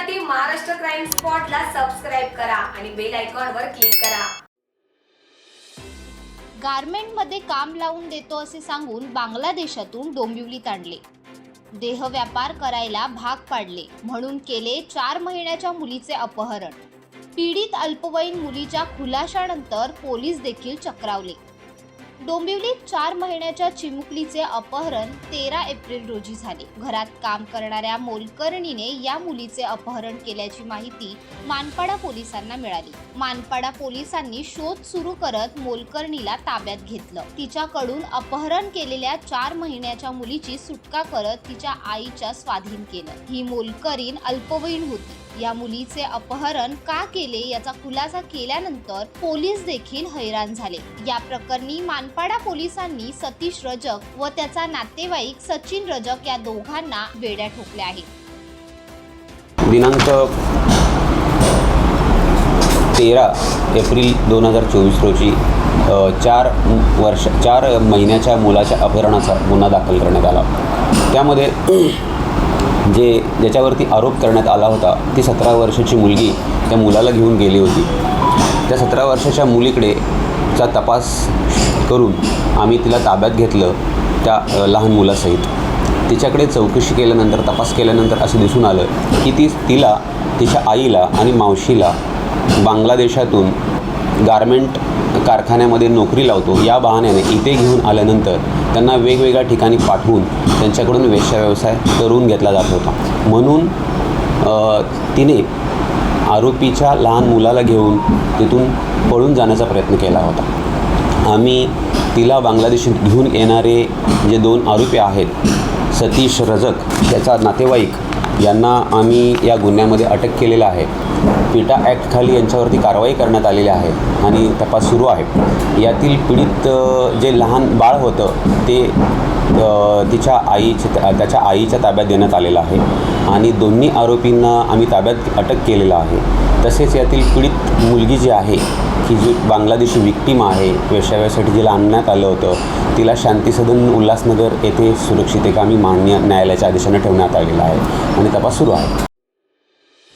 बातम्यांसाठी Maharashtra crime स्पॉटला subscribe करा आणि बेल आयकॉनवर क्लिक करा. गारमेंटमध्ये काम लावून देतो असे सांगून बांगलादेशातून डोंबिवलीत आणले देह व्यापार करायला भाग पाडले म्हणून केले चार महिन्याच्या मुलीचे अपहरण. पीडित अल्पवयीन मुलीच्या खुलाशानंतर पोलीस देखील चक्रावले. डोंबिवलीत चार महिन्याच्या चिमुकलीचे अपहरण तेरा एप्रिल रोजी झाले. घरात काम करणाऱ्या मोलकर्णीने या मुलीचे अपहरण केल्याची माहिती मानपाडा पोलिसांना मिळाली. मानपाडा पोलिसांनी शोध सुरू करत मोलकर्णीला ताब्यात घेतलं. तिच्याकडून अपहरण केलेल्या चार महिन्याच्या मुलीची सुटका करत तिच्या आईच्या स्वाधीन केलं. ही मोलकरीण अल्पवयीन होती. या मुलीचे अपहरण का केले याचा खुलासा केल्यानंतर पोलीस देखील हैराण झाले. या प्रकरणी मानपाडा पोलिसांनी सतीश रजक व त्याचा नातेवाईक सचिन रजक या दोघांना बेड्या ठोकल्या आहेत. दिनांक तेरा एप्रिल दोन हजार चोवीस रोजी चार वर्ष चार महिन्याच्या मुलाच्या अपहरणाचा गुन्हा दाखल करण्यात आला. त्यामध्ये जे ज्याच्यावरती आरोप करण्यात आला होता ती सतरा वर्षाची मुलगी त्या मुलाला घेऊन गेली होती. त्या सतरा वर्षाच्या मुलीकडे चा तपास करून आम्ही तिला ताब्यात घेतलं त्या लहान मुलासहित. तिच्याकडे चौकशी केल्यानंतर तपास केल्यानंतर असं दिसून आलं की ती तिला तिच्या आईला आणि मावशीला बांगलादेशातून गारमेंट कारखान्यामध्ये नोकरी लावतो या बहाण्याने इथे घेऊन आल्यानंतर त्यांना वेगवेगळ्या ठिकाणी पाठवून त्यांच्याकडून वेश्या व्यवसाय करून घेतला जात होता. म्हणून तिने आरोपीच्या लहान मुलाला घेऊन तिथून पळून जाण्याचा प्रयत्न केला होता. आम्ही तिला बांगलादेशात घेऊन येणारे जे दोन आरोपी आहेत सतीश रजक त्याचा नातेवाईक यांना आम्ही या गुन्ह्यामध्ये अटक केलेलं आहे. पिटा ॲक्टखाली यांच्यावरती कारवाई करण्यात आलेली आहे आणि तपास सुरू आहे. यातील पीडित जे लहान बाळ होतं ते तिच्या आईच्या त्याच्या आईच्या ताब्यात देण्यात आलेलं आहे आणि दोन्ही आरोपींना आम्ही ताब्यात अटक केलेलं आहे. तसेच यातील पीडित मुलगी जी आहे की जी बांगलादेशी विक्टीम आहे वेश्याव्यासाठी जिला आणण्यात आलं होतं तिला शांतीसदन उल्हासनगर येथे सुरक्षित एका आम्ही मान्य न्यायालयाच्या आदेशाने ठेवण्यात आलेला आहे आणि तपास सुरू आहे.